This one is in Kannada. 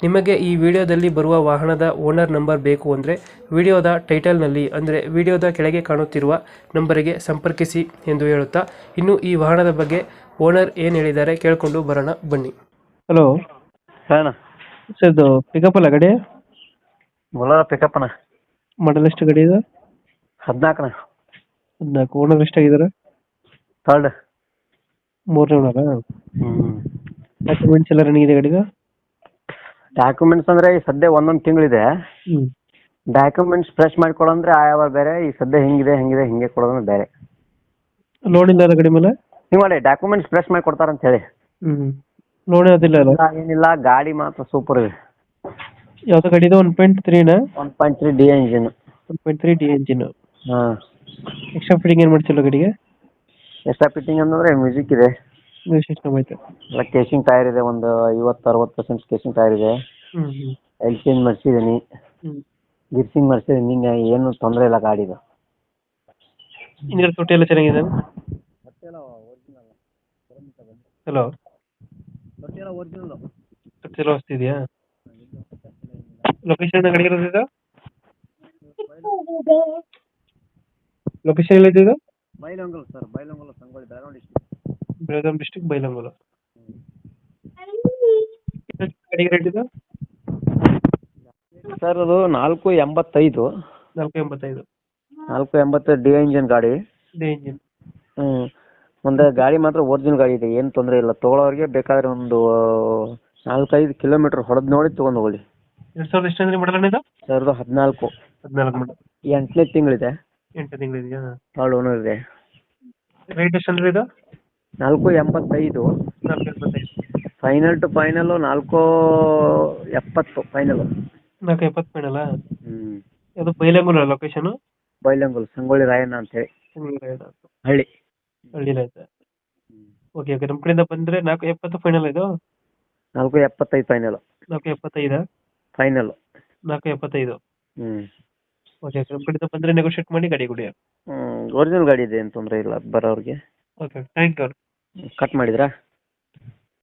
ನಿಮಗೆ ಈ ವಿಡಿಯೋದಲ್ಲಿ ಬರುವ ವಾಹನದ ಓನರ್ ನಂಬರ್ ಬೇಕು ಅಂದರೆ ವಿಡಿಯೋದ ಟೈಟಲ್ನಲ್ಲಿ ಅಂದರೆ ವಿಡಿಯೋದ ಕೆಳಗೆ ಕಾಣುತ್ತಿರುವ ನಂಬರಿಗೆ ಸಂಪರ್ಕಿಸಿ ಎಂದು ಹೇಳುತ್ತಾ ಇನ್ನು ಈ ವಾಹನದ ಬಗ್ಗೆ ಓನರ್ ಏನು ಹೇಳಿದ್ದಾರೆ ಕೇಳಿಕೊಂಡು ಬರೋಣ ಬನ್ನಿ. ಹಲೋ ಹಾಂ ಸರ್ ಇದು ಪಿಕಪ್ ಅಲ್ಲ ಗಾಡಿ? ಪಿಕಪ್ ಅಣ್ಣ. ಮಾಡಲ್ ಎಷ್ಟು ಗಾಡಿ ಇದೆ? ಹದಿನಾಲ್ಕನ ಹದಿನಾಲ್ಕು. ಓನರ್ ಎಷ್ಟಾಗಿದ್ದಾರೆ ಥರ್ಡ್ ಮೂರನೇ ಓನರ್ ಹ್ಞೂ ಡಾಕ್ಯುಮೆಂಟ್ಸ್ ಎಲ್ಲ ರನ್ನಿಂಗ್ ಇದೆ ಗಾಡಿಗೆ ಡಾಕ್ಯುಮೆಂಟ್ಸ್ ಅಂದ್ರೆ ಈ ಸದ್ಯ ಒಂದೊಂದು ತಿಂಗಳಿದೆ. ಡಾಕ್ಯುಮೆಂಟ್ಸ್ ಫ್ರೆಶ್ ಮಾಡ್ಕೊಳಂದ್ರೆ ಆಯಾವ ಬೇರೆ ಈ ಸದ್ಯ ಹಿಂಗಿದೆ ಹಿಂಗಿದೆ ಹಿಂಗೆ ಕೊಡೋದಂದ್ರೆ ಬೇರೆ. ಲೋನ್ ಇಲ್ಲ ಅಲ್ಲ ಗಾಡಿ ಮೇಲೆ? ನೀವು ಮಾಡಿ ಡಾಕ್ಯುಮೆಂಟ್ಸ್ ಫ್ರೆಶ್ ಮಾಡಿ ಕೊಡ್ತಾರಂತ ಹೇಳಿ ಹ್ಮ್ ಲೋನ್ ಅಲ್ಲ? ಏನಿಲ್ಲ ಗಾಡಿ ಮಾತ್ರ ಸೂಪರ್ ಇದೆ. ಯಾವ್ದು ಗಾಡಿ ಇದೆ one point ತ್ರೀನಾ one point three D engine one point three D engine ಹಾಂ. ಎಕ್ಸ್ಟ್ರಾ ಫಿಟ್ಟಿಂಗ್ ಏನು ಮಾಡ್ತಿಲ್ಲ ಗಾಡಿಗೆ? ಎಕ್ಸ್ಟ್ರಾ ಫಿಟ್ಟಿಂಗ್ ಅಂದ್ರೆ ಮ್ಯೂಸಿಕ್ ಇದೆ. ಸಿಸ್ಟಮ್ ಐತೆ ಎಲ್ಲ ಕೇಸಿಂಗ್ ಟೈರ್ ಇದೆ ಒಂದು ಐವತ್ತು ಅರವತ್ತು ಪರ್ಸೆಂಟ್ ಕೇಸಿಂಗ್ ಟೈರ್ ಇದೆ. ಎಲ್ ಚೇಂಜ್ ಮಾಡಿಸಿದ್ದೀನಿ ಗಿರ್ಸಿಂಗ್ ಮಾಡಿಸಿದ್ದೀನಿ ನಿನ್ನೆ ಏನು ತೊಂದರೆ ಇಲ್ಲ ಗಾಡಿದು. ಹಿಂದ್ಗಡೆ ತೊಟ್ಟಿ ಎಲ್ಲ ಚೆನ್ನಾಗಿದೆ? ಹಲೋ ತೊಟ್ಟಿ ಎಲ್ಲ ವಸ್ತು ಇದೆಯಾ? ಲೊಕೇಶನ್ ಗಾಡಿ ಇರೋದು ಇದು? ಲೊಕೇಶನ್ ಎಲ್ಲಿದೆ ಇದು Bailhongal sir Bailhongal Sangolli Dharwad Belgaum district rate ಇದು? ಸರ್ ಅದು ನಾಲ್ಕು ಎಂಬತ್ತೈದು. ನಾಲ್ಕು ಎಂಬತ್ತೈದು. ನಾಲ್ಕು ಎಂಬತ್ತು ಡಿ ಇಂಜಿನ್ ಗಾಡಿ. D engine. ಹ್ಞೂ ಒಂದು ಗಾಡಿ ಮಾತ್ರ ಒರಿಜಿನಲ್ ಗಾಡಿ ಇದೆ ಏನು ತೊಂದರೆ ಇಲ್ಲ. ತೊಗೊಳೋರಿಗೆ ಬೇಕಾದ್ರೆ ಒಂದು ನಾಲ್ಕೈದು ಕಿಲೋಮೀಟರ್ ಹೊಡೆದು ನೋಡಿ ತೊಗೊಂಡು ಹೋಗಿ ಎರಡು ಸಾವಿರದ ಎಷ್ಟು ಅಂದ್ರೆ ಮಾಡಲ್ಲ ಇದು? ಸಾವಿರದ ಹದಿನಾಲ್ಕು. ಹದಿನಾಲ್ಕು ಮಾಡಲ್ ಎಂಟನೇ ತಿಂಗಳಿದೆ. ಎಂಟು ತಿಂಗಳಿದೆಯಾ? ಥರ್ಡ್ ಓನರ್ ಇದೆ. ರೇಟ್ ಎಷ್ಟು ಅಂದ್ರೆ ಇದು? ನಾಲ್ಕು ಎಂಬತ್ತೈದು. ನಾಲ್ಕು ಫೈನಲ್ ಟು ಫೈನಲ್ ನಾಲ್ಕು ಎಪ್ಪತ್ತು ಫೈನಲ್ ನಾಲ್ಕು ಎಪ್ಪತ್ತು ಮೇಡಲ್ಲ ಹ್ಞೂ ಅದು ಬೈಲಂಗಲ ಲೊಕೇಶನ್ ಬೈಲಂಗುಲ್ ಸಂಗೊಳ್ಳಿ ರಾಯಣ್ಣ ಅಂತ. ಹೇಳಿ ಹಳ್ಳಿ. ಹಳ್ಳಿಲಿ ಐತೆ ಓಕೆ ಓಕೆ ನಮ್ಮ ಕಡೆಯಿಂದ ಬಂದರೆ ನಾಲ್ಕು ಎಪ್ಪತ್ತು ಫೈನಲ್ ಇದು? ನಾಲ್ಕು ಎಪ್ಪತ್ತೈದು ಫೈನಲ್ ನಾಲ್ಕು ಎಪ್ಪತ್ತೈದು? ಫೈನಲ್ ನಾಲ್ಕು ಎಪ್ಪತ್ತೈದು. ಹ್ಞೂ ಓಕೆ ಓಕೆ ನಮ್ಮ ಕಡೆಯಿಂದ ಬಂದರೆ ನೆಗೋಷಿಯೇಟ್ ಮಾಡಿ ಗಾಡಿ ಕೊಡಿ. ಒರಿಜಿನಲ್ ಗಾಡಿ ಇದೆ ಏನು ತೊಂದರೆ ಇಲ್ಲ ಬರೋರಿಗೆ. ಓಕೆ ಥ್ಯಾಂಕ್ ಯು ಕಟ್ ಮಾಡಿದ್ರಾ?